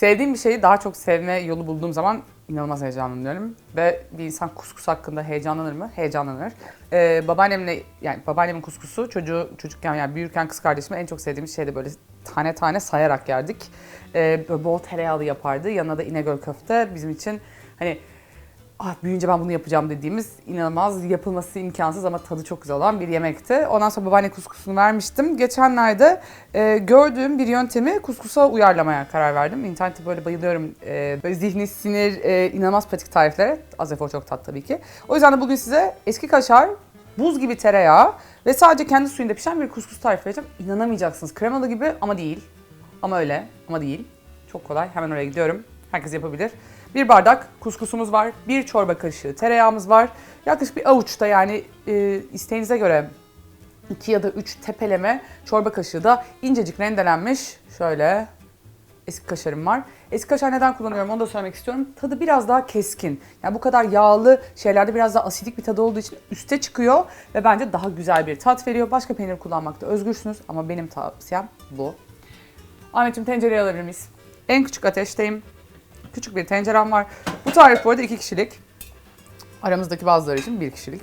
Sevdiğim bir şeyi daha çok sevme yolu bulduğum zaman inanılmaz heyecanlanıyorum. Ve bir insan kuskus hakkında heyecanlanır mı? Heyecanlanır. Ee, babaannemle, yani babaannemin kuskusu çocuğu, çocukken yani büyürken kız kardeşime en çok sevdiğimiz şeydi böyle tane tane sayarak yerdik. Ee, böyle bol tereyağlı yapardı. Yanına da İnegöl köfte bizim için hani ah büyüyünce ben bunu yapacağım dediğimiz inanılmaz yapılması imkansız ama tadı çok güzel olan bir yemekti. Ondan sonra babaanne kuskusunu vermiştim. Geçenlerde e, gördüğüm bir yöntemi kuskusa uyarlamaya karar verdim. İnternette böyle bayılıyorum. E, böyle zihni sinir e, inanılmaz pratik tariflere. Az efor çok tat tabii ki. O yüzden de bugün size eski kaşar, buz gibi tereyağı ve sadece kendi suyunda pişen bir kuskus tarifi vereceğim. İnanamayacaksınız. Kremalı gibi ama değil. Ama öyle ama değil. Çok kolay. Hemen oraya gidiyorum. Herkes yapabilir. Bir bardak kuskusumuz var. Bir çorba kaşığı tereyağımız var. Yaklaşık bir avuçta yani e, isteğinize göre 2 ya da 3 tepeleme çorba kaşığı da incecik rendelenmiş şöyle eski kaşarım var. Eski kaşar neden kullanıyorum onu da söylemek istiyorum. Tadı biraz daha keskin. Yani bu kadar yağlı şeylerde biraz daha asidik bir tadı olduğu için üste çıkıyor ve bence daha güzel bir tat veriyor. Başka peynir kullanmakta özgürsünüz ama benim tavsiyem bu. Ahmetciğim tencereyi alabilir miyiz? En küçük ateşteyim. Küçük bir tencerem var. Bu tarif bu arada iki kişilik. Aramızdaki bazıları için bir kişilik.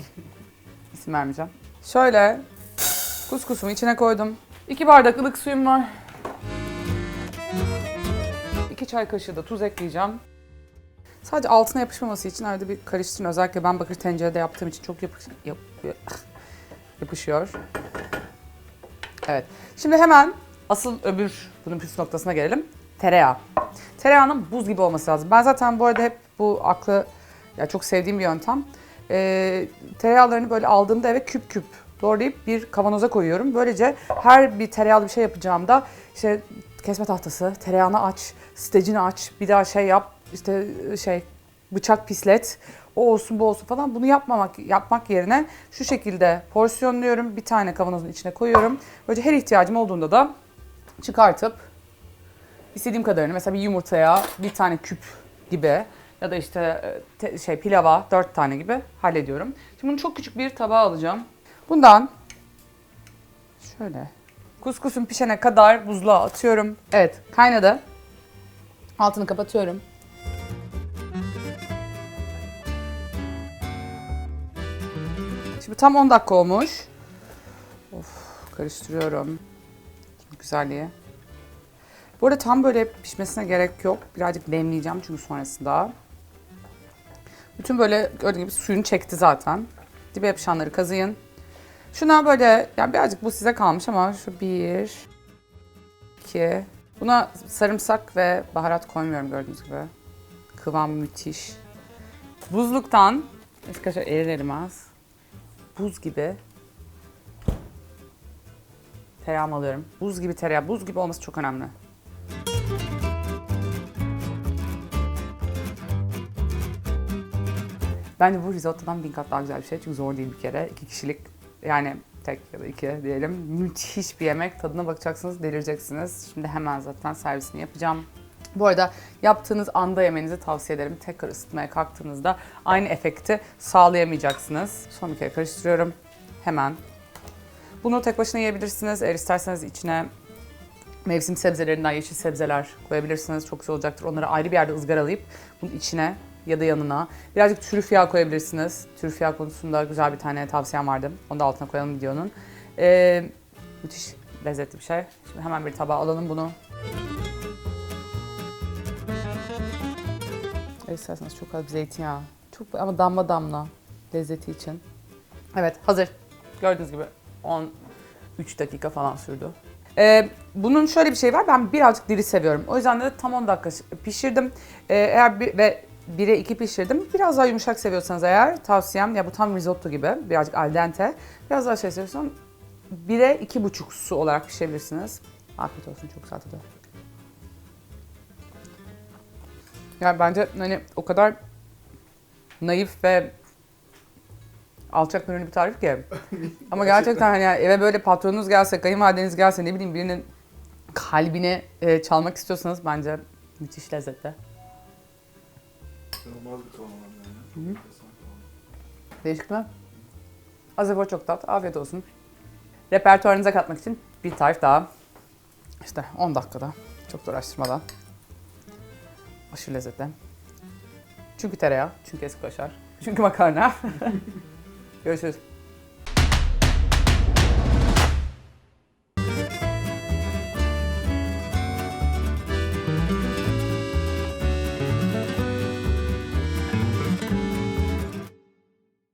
İsim vermeyeceğim. Şöyle kuskusumu içine koydum. İki bardak ılık suyum var. İki çay kaşığı da tuz ekleyeceğim. Sadece altına yapışmaması için arada bir karıştırın. Özellikle ben bakır tencerede yaptığım için çok yapış yap yapışıyor. Evet. Şimdi hemen asıl öbür bunun püf noktasına gelelim. Tereyağı. Tereyağının buz gibi olması lazım. Ben zaten bu arada hep bu aklı ya çok sevdiğim bir yöntem. Ee, tereyağlarını böyle aldığımda eve küp küp doğrayıp bir kavanoza koyuyorum. Böylece her bir tereyağlı bir şey yapacağımda işte kesme tahtası, tereyağını aç, stecini aç, bir daha şey yap, işte şey bıçak pislet, o olsun bu olsun falan bunu yapmamak yapmak yerine şu şekilde porsiyonluyorum. Bir tane kavanozun içine koyuyorum. Böylece her ihtiyacım olduğunda da çıkartıp istediğim kadarını mesela bir yumurtaya bir tane küp gibi ya da işte e, te- şey pilava dört tane gibi hallediyorum. Şimdi bunu çok küçük bir tabağa alacağım. Bundan şöyle kuskusum pişene kadar buzluğa atıyorum. Evet kaynadı. Altını kapatıyorum. Şimdi tam 10 dakika olmuş. Of karıştırıyorum. Güzelliği. Bu arada tam böyle pişmesine gerek yok. Birazcık demleyeceğim çünkü sonrasında. Bütün böyle gördüğünüz gibi suyunu çekti zaten. Dibe yapışanları kazıyın. Şuna böyle, yani birazcık bu size kalmış ama şu bir, iki. Buna sarımsak ve baharat koymuyorum gördüğünüz gibi. Kıvam müthiş. Buzluktan, arkadaşlar erir erimez. Buz gibi tereyağımı alıyorum. Buz gibi tereyağı, buz gibi olması çok önemli. Bence bu risottodan bin kat daha güzel bir şey. Çünkü zor değil bir kere. İki kişilik yani tek ya da iki diyelim. Müthiş bir yemek. Tadına bakacaksınız, delireceksiniz. Şimdi hemen zaten servisini yapacağım. Bu arada yaptığınız anda yemenizi tavsiye ederim. Tekrar ısıtmaya kalktığınızda aynı efekti sağlayamayacaksınız. Son bir kere karıştırıyorum. Hemen. Bunu tek başına yiyebilirsiniz. Eğer isterseniz içine mevsim sebzelerinden yeşil sebzeler koyabilirsiniz. Çok güzel olacaktır. Onları ayrı bir yerde ızgaralayıp bunun içine ya da yanına birazcık trüf yağı koyabilirsiniz. Trüf yağı konusunda güzel bir tane tavsiyem vardı. Onu da altına koyalım videonun. Ee, müthiş lezzetli bir şey. Şimdi hemen bir tabağa alalım bunu. E, İsterseniz çok az zeytinyağı. Çok ama damla damla lezzeti için. Evet hazır. Gördüğünüz gibi 13 dakika falan sürdü. Ee, bunun şöyle bir şey var. Ben birazcık diri seviyorum. O yüzden de tam 10 dakika pişirdim. Ee, eğer bir, ve 1'e 2 pişirdim. Biraz daha yumuşak seviyorsanız eğer tavsiyem ya bu tam risotto gibi. Birazcık al dente. Biraz daha şey seviyorsan 1'e 2,5 su olarak pişirebilirsiniz. Afiyet olsun çok güzel tadı. Yani bence hani o kadar naif ve alçak gönüllü bir tarif ki. Ama gerçekten hani eve böyle patronunuz gelse, kayınvalideniz gelse ne bileyim birinin kalbini e, çalmak istiyorsanız bence müthiş lezzetli. İnanılmaz bir var yani. Enteresan kıvam. Değişik mi? Az efor çok tat. Afiyet olsun. Repertuarınıza katmak için bir tarif daha. İşte 10 dakikada. Çok da uğraştırmadan. Aşırı lezzetli. Çünkü tereyağı, çünkü eski kaşar, çünkü makarna. Görüşürüz.